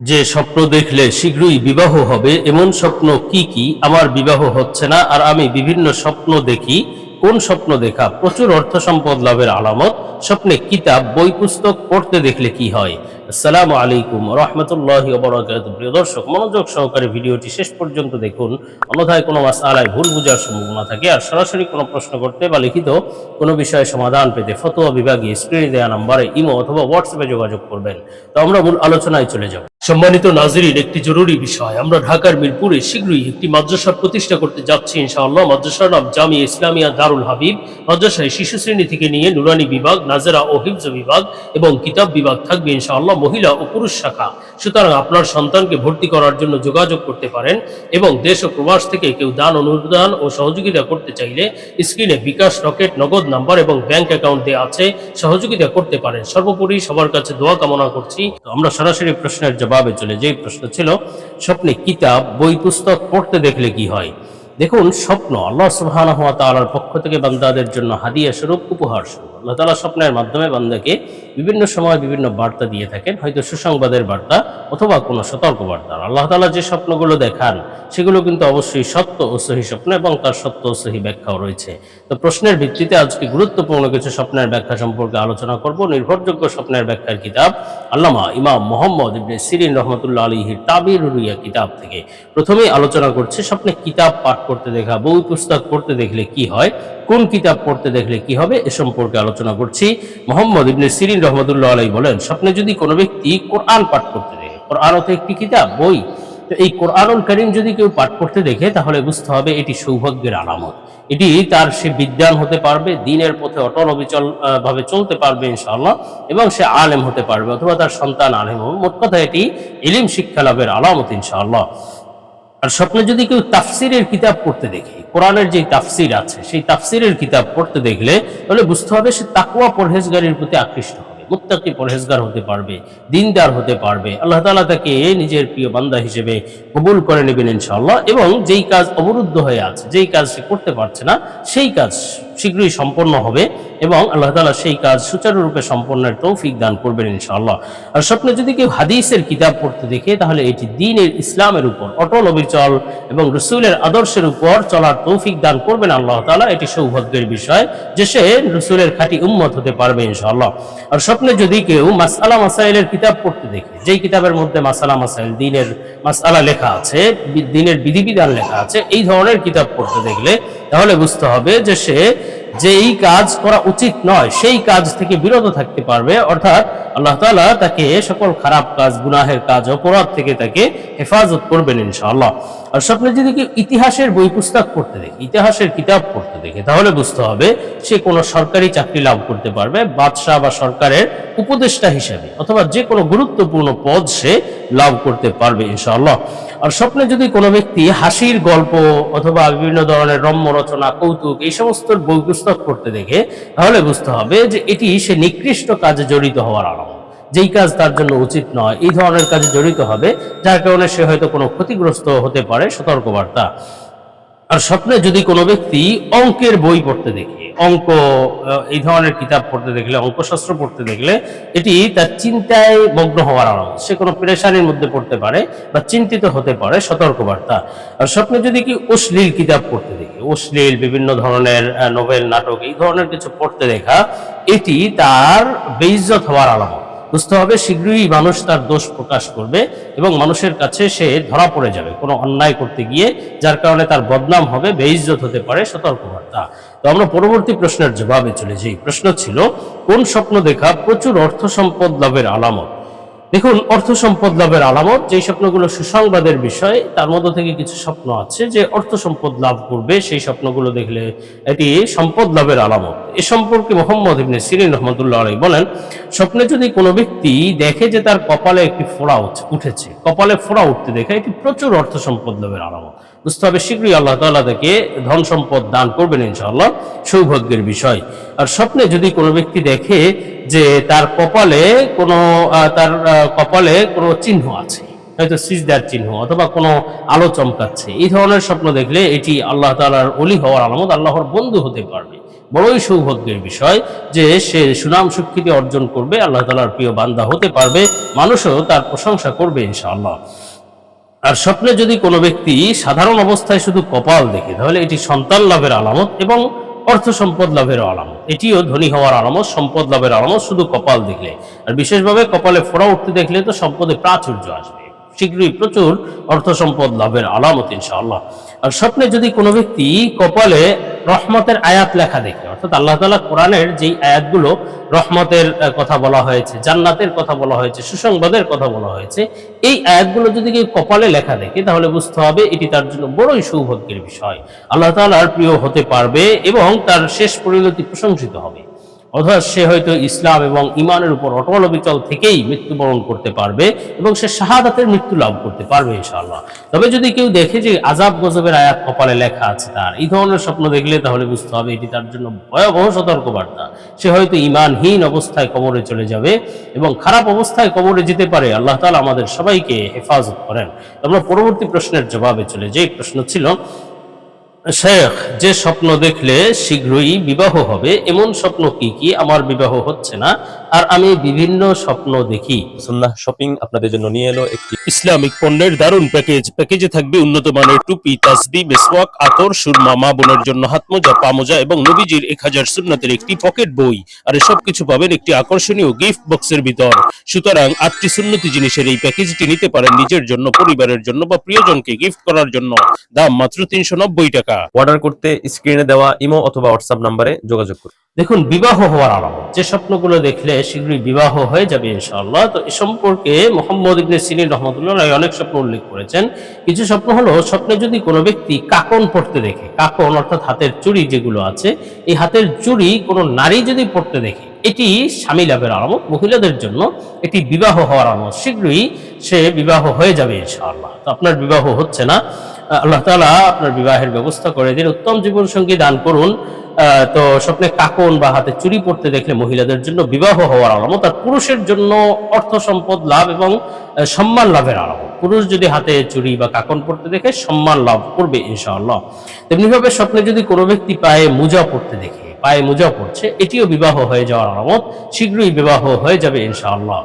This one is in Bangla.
যে স্বপ্ন দেখলে শীঘ্রই বিবাহ হবে, এমন স্বপ্ন কি কি? আমার বিবাহ হচ্ছে না, আর আমি বিভিন্ন স্বপ্ন দেখি। কোন স্বপ্ন দেখা? প্রচুর অর্থ সম্পদ লাভের আলামত। স্বপ্নে কিতাব, বই, পুস্তক পড়তে দেখলে কি হয়? আসসালামু আলাইকুম রহমতুল্লাহ প্রিয় দর্শক, মনোযোগ সহকারে ভিডিওটি শেষ পর্যন্ত দেখুন। অন্যথায় কোনো মাসালায় ভুল বোঝার সম্ভাবনা থাকে আর সরাসরি কোনো প্রশ্ন করতে বা লিখিত কোনো বিষয়ে সমাধান পেতে ফতোয়া বিভাগে স্ক্রিনে দেওয়া নাম্বারে ইমো অথবা হোয়াটসঅ্যাপে যোগাযোগ করবেন। তো আমরা মূল আলোচনায় চলে যাব। সম্মানিত নাজরিন, একটি জরুরি বিষয়। আমরা ঢাকার মিরপুরে শীঘ্রই একটি মাদ্রাসা প্রতিষ্ঠা করতে যাচ্ছি ইনশাআল্লাহ। মাদ্রাসার নাম জামি ইসলামিয়া দারুল হাবিব। মাদ্রাসায় শিশু শ্রেণি থেকে নিয়ে নুরানি বিভাগ, নাজেরা ও হিফজ বিভাগ এবং কিতাব বিভাগ থাকবে ইনশাআল্লাহ। মহিলা ও পুরুষ শাখা। সুতরাং আপনার সন্তানকে ভর্তি করার জন্য যোগাযোগ করতে পারেন এবং দেশ ও প্রবাস থেকে কেউ দান, অনুদান ও সহযোগিতা করতে চাইলে স্ক্রিনে বিকাশ, রকেট, নগদ নাম্বার এবং ব্যাংক অ্যাকাউন্ট দেওয়া আছে। সহযোগিতা করতে পারেন। সর্বোপরি সবার কাছে দোয়া কামনা করছি। তো আমরা সরাসরি প্রশ্নের জবাবে চলে যে প্রশ্ন ছিল, স্বপ্নে কিতাব, বই, পুস্তক পড়তে দেখলে কি হয়? দেখুন, স্বপ্ন, আল্লাহ সুবহানাহু ওয়া তাআলার পক্ষ থেকে বান্দাদের জন্য হাদিয়া স্বরূপ, উপহার স্বরূপ। আল্লাহ তাআলা স্বপ্নের মাধ্যমে বান্দাকে বিভিন্ন সময় বিভিন্ন বার্তা দিয়ে থাকেন, হয়তো সুসংবাদের বার্তা অথবা কোনো সতর্ক বার্তা আল্লাহ তাআলা যে স্বপ্নগুলো দেখান, সেগুলো কিন্তু অবশ্যই সত্য ও সহি স্বপ্ন এবং তার সত্য ও সহি ব্যাখ্যাও রয়েছে। তো প্রশ্নের ভিত্তিতে আজকে গুরুত্বপূর্ণ কিছু স্বপ্নের ব্যাখ্যা সম্পর্কে আলোচনা করব। নির্ভরযোগ্য স্বপ্নের ব্যাখ্যার কিতাব আল্লামা ইমাম মোহাম্মদ ইবনে সিরিন রহমতুল্লাহ আলীহির তাবির রুইয়া কিতাব থেকে। প্রথমেই আলোচনা করছে স্বপ্নে কিতাব পাঠ করতে দেখা, বহু পুস্তক পড়তে দেখলে কি হয়, কোন কিতাব পড়তে দেখলে কি হবে, এ সম্পর্কে আলোচনা করছি। মোহাম্মদ ইবনে সিরিন রহমতুল্লাহ আলাই বলেন, স্বপ্নে যদি কোনো ব্যক্তি কোরআন পাঠ করতে দেখে কোরআন তো একটি কিতাব, বই, তো এই কোরআনুল করিম যদি কেউ পাঠ করতে দেখে, তাহলে বুঝতে হবে এটি সৌভাগ্যের আলামত। এটি তার সে বিদ্যান হতে পারবে, দিনের পথে অটল অবিচল ভাবে চলতে পারবে ইনশাআল্লাহ, এবং সে আলেম হতে পারবে, অথবা তার সন্তান আলেম হবে। মোট কথা এটি ইলিম শিক্ষা লাভের আলামত ইনশাআল্লাহ। আর স্বপ্নে যদি কেউ তাফসিরের কিতাব পড়তে দেখে, কোরআনের যে তাফসির আছে, সেই তাফসিরের কিতাব পড়তে দেখলে, তাহলে বুঝতে হবে সে তাকুয়া পরহেজগারের প্রতি আকৃষ্ট হবে, মুত্তাকি পরহেজগার হতে পারবে, দিনদার হতে পারবে। আল্লাহ তালা তাকে নিজের প্রিয় বান্দা হিসেবে কবুল করে নেবেন ইনশাল্লাহ এবং যেই কাজ অবরুদ্ধ হয়ে আছে, যেই কাজ সে করতে পারছে না, সেই কাজ শীঘ্রই সম্পন্ন হবে এবং আল্লাহ তাআলা সেই কাজ সুচারুরূপে সম্পন্নের তৌফিক দান করবেন ইনশাআল্লাহ। আর স্বপ্নে যদি কেউ হাদিসের কিতাব পড়তে দেখে, তাহলে এটি দিনের ইসলামের উপর, অটল অবিচল এবং রসুলের আদর্শের উপর চলার তৌফিক দান করবেন আল্লাহ তাআলা, এটি সৌভাগ্যের বিষয় যে সে রসুলের খাঁটি উম্মত হতে পারবে ইনশাআল্লাহ। আর স্বপ্নে যদি কেউ মাসআলা মাসাইলের কিতাব পড়তে দেখে, যেই কিতাবের মধ্যে মাসালা মাসাইল দিনের মাসআলা লেখা আছে, দিনের বিধিবিধান লেখা আছে, এই ধরনের কিতাব পড়তে দেখলে তাহলে বুঝতে হবে যে সে যে এই কাজ করা উচিত নয়, সেই কাজ থেকে বিরত থাকতে পারবে। অর্থাৎ আল্লাহ তালা তাকে সকল খারাপ কাজ, গুনাহের কাজ, অপরাধ থেকে তাকে হেফাজত করবেন ইনশাআল্লাহ। আর স্বপ্নে যদি কেউ ইতিহাসের বই পুস্তক পড়তে দেখে, ইতিহাসের কিতাব পড়তে দেখে, তাহলে বুঝতে হবে সে কোনো সরকারি চাকরি লাভ করতে পারবে, বাদশাহ বা সরকারের উপদেষ্টা হিসেবে, অথবা যে কোনো গুরুত্বপূর্ণ পদ সে লাভ করতে পারবে, ইনশাআল্লাহ। আর স্বপ্নে যদি কোনো ব্যক্তি হাসির গল্প অথবা বিভিন্ন ধরনের রম্য রচনা, কৌতুক এই সমস্ত বই পুস্তক পড়তে দেখে, তাহলে বুঝতে হবে যে এটি সে নিকৃষ্ট কাজে জড়িত হওয়ার আলামত যেই কাজ তার জন্য উচিত নয়। এই ধরনের কাজে জড়িত হবে, যার কারণে সে হয়তো কোনো ক্ষতিগ্রস্ত হতে পারে সতর্কবার্তা। আর স্বপ্নে যদি কোনো ব্যক্তি অঙ্কের বই পড়তে দেখে, অঙ্ক এই ধরনের কিতাব পড়তে দেখলে, অঙ্কশাস্ত্র পড়তে দেখলে, এটি তার চিন্তায় মগ্ন হওয়ার আলামত সে কোনো পেরেশানির মধ্যে পড়তে পারে বা চিন্তিত হতে পারে সতর্কবার্তা। আর স্বপ্নে যদি কি অশ্লীল কিতাব পড়তে দেখে, অশ্লীল বিভিন্ন ধরনের নোবেল নাটক, এই ধরনের কিছু পড়তে দেখা, এটি তার বেইজ্জত হওয়ার আলামত বুঝতে হবে, শীঘ্রই মানুষ তার দোষ প্রকাশ করবে এবং মানুষের কাছে সে ধরা পড়ে যাবে কোনো অন্যায় করতে গিয়ে, যার কারণে তার বদনাম হবে, বেইজ্জত হতে পারে, সতর্কবার্তা। তো আমরা পরবর্তী প্রশ্নের জবাবে চলে যাই। প্রশ্ন ছিল, কোন স্বপ্ন দেখা প্রচুর অর্থ সম্পদ লাভের আলামত? দেখুন অর্থ সম্পদ লাভের আলামত, যেই স্বপ্নগুলো সুসংবাদের বিষয়, তার মধ্যে থেকে কিছু স্বপ্ন আছে যে অর্থ সম্পদ লাভ করবে, সেই স্বপ্নগুলো দেখলে এটি সম্পদ লাভের আলামত। এ সম্পর্কে মোহাম্মদ ইবনে সিরিন রহমতুল্লাহ আলাই বলেন, স্বপ্নে যদি কোনো ব্যক্তি দেখে যে তার কপালে একটি ফোড়া উঠ- উঠেছে, কপালে ফোড়া উঠতে দেখে, এটি প্রচুর অর্থ সম্পদ লাভের আলামত। বুঝতে হবে, শীঘ্রই আল্লাহ তাআলা তাকে ধন সম্পদ দান করবেন ইনশাআল্লাহ। সৌভাগ্যের বিষয়। আর স্বপ্নে যদি কোনো ব্যক্তি দেখে যে তার কপালে কোনো তার কপালে কোনো চিহ্ন আছে, হয়তো সিজদার চিহ্ন অথবা কোনো আলো চমকাচ্ছে, এই ধরনের স্বপ্ন দেখলে এটি আল্লাহ তাআলার অলি হওয়ার আলামত, আল্লাহর বন্ধু হতে পারবে। বড়ই সৌভাগ্যের বিষয় যে সে সুনাম স্বীকৃতি অর্জন করবে, আল্লাহ তালার প্রিয় বান্দা হতে পারবে, মানুষও তার প্রশংসা করবে ইনশাআল্লাহ। আর স্বপ্নে যদি কোনো ব্যক্তি সাধারণ অবস্থায় শুধু কপাল দেখে, তাহলে এটি সন্তান লাভের আলামত এবং অর্থ সম্পদ লাভের আলামত। এটিও ধনী হওয়ার আলামত, সম্পদ লাভের আলামত, শুধু কপাল দেখলে। আর বিশেষভাবে কপালে ফোড়া উঠতে দেখলে তো সম্পদে প্রাচুর্য আসবে। শীঘ্রই প্রচুর অর্থ সম্পদ লাভের আলামত, ইনশাআল্লাহ। আর স্বপ্নে যদি কোনো ব্যক্তি কপালে রহমতের আয়াত লেখা দেখে, অর্থাৎ আল্লাহ তালা কোরআনের যেই আয়াতগুলো রহমতের কথা বলা হয়েছে, জান্নাতের কথা বলা হয়েছে, সুসংবাদের কথা বলা হয়েছে, এই আয়াতগুলো যদি কেউ কপালে লেখা দেখে, তাহলে বুঝতে হবে এটি তার জন্য বড়ই সৌভাগ্যের বিষয়। আল্লাহ তালার প্রিয় হতে পারবে এবং তার শেষ পরিণতি প্রশংসিত হবে। অথবা সে হয়তো ইসলাম এবং ইমানের উপর অটল অবিচল থেকেই মৃত্যুবরণ করতে পারবে এবং সে শাহাদাতের মৃত্যু লাভ করতে পারবে, ইনশাআল্লাহ। তবে যদি কেউ দেখে যে আজাব গজবের আয়াত কপালে লেখা আছে তার, এই ধরনের স্বপ্ন দেখলে তাহলে বুঝতে হবে এটি তার জন্য ভয়াবহ সতর্কবার্তা। সে হয়তো ইমানহীন অবস্থায় কবরে চলে যাবে এবং খারাপ অবস্থায় কবরে যেতে পারে, আল্লাহ তালা আমাদের সবাইকে হেফাজত করেন। আমরা পরবর্তী প্রশ্নের জবাবে চলে যে প্রশ্ন ছিল শেখ, যে স্বপ্ন দেখলে শীঘ্রই বিবাহ হবে, এমন স্বপ্ন কি কি আমার বিবাহ হচ্ছে না? আর আমি বিভিন্ন স্বপ্ন দেখি। সুন্নাহ শপিং আপনাদের জন্য নিয়ে এলো একটি ইসলামিক পণ্যের দারুণ প্যাকেজ। প্যাকেজে থাকবে উন্নত মানের টুপি তাসবি মেসওয়াক আতর সুরমা মা বোনের জন্য হাতমোজা পামোজা এবং নবীজির এক হাজার সুন্নাতের একটি পকেট বই। আর এসব কিছু পাবেন একটি আকর্ষণীয় গিফট বক্সের ভিতর। সুতরাং আটটি সুন্নতি জিনিসের এই প্যাকেজটি নিতে পারেন নিজের জন্য পরিবারের জন্য বা প্রিয়জনকে গিফট করার জন্য। দাম মাত্র তিনশো নব্বই টাকা। অর্ডার করতে স্ক্রিনে দেওয়া ইমো অথবা হোয়াটসঅ্যাপ নাম্বারে যোগাযোগ করুন। দেখুন, বিবাহ হওয়ার আলামত যে স্বপ্নগুলো দেখলে শীঘ্রই বিবাহ হয়ে যাবে ইনশাআল্লাহ। তো এ সম্পর্কে মোহাম্মদ ইবনে সিরিন রহমতুল্লাহ অনেক স্বপ্ন উল্লেখ করেছেন। কিছু স্বপ্ন হলো, স্বপ্নে যদি কোনো ব্যক্তি কাকন পড়তে দেখে, কাকন অর্থাৎ হাতের চুড়ি যেগুলো আছে, এই হাতের চুড়ি কোনো নারী যদি পড়তে দেখে, এটি স্বামী লাভের আলামত মহিলাদের জন্য এটি বিবাহ হওয়ার আলামত শীঘ্রই সে বিবাহ হয়ে যাবে ইনশাআল্লাহ। তো আপনার বিবাহ হচ্ছে না। আল্লাহ তাআলা আপনার বিবাহের ব্যবস্থা করে দিন, উত্তম জীবন সঙ্গী দান করুন। তো স্বপ্নে কাকন বা হাতে চুরি পড়তে দেখলে মহিলাদের জন্য বিবাহ হওয়ার আলামত, আর পুরুষের জন্য অর্থ সম্পদ, লাভ এবং সম্মান লাভের আলামত। পুরুষ যদি হাতে চুরি বা কাকন পড়তে দেখে সম্মান লাভ করবে ইনশাআল্লাহ। তেমনিভাবে স্বপ্নে যদি কোনো ব্যক্তি পায়ে মোজা পড়তে দেখে, পায়ে মোজা পড়ছে এটিও বিবাহ হয়ে যাওয়ার আলামত, শীঘ্রই বিবাহ হয়ে যাবে ইনশাআল্লাহ।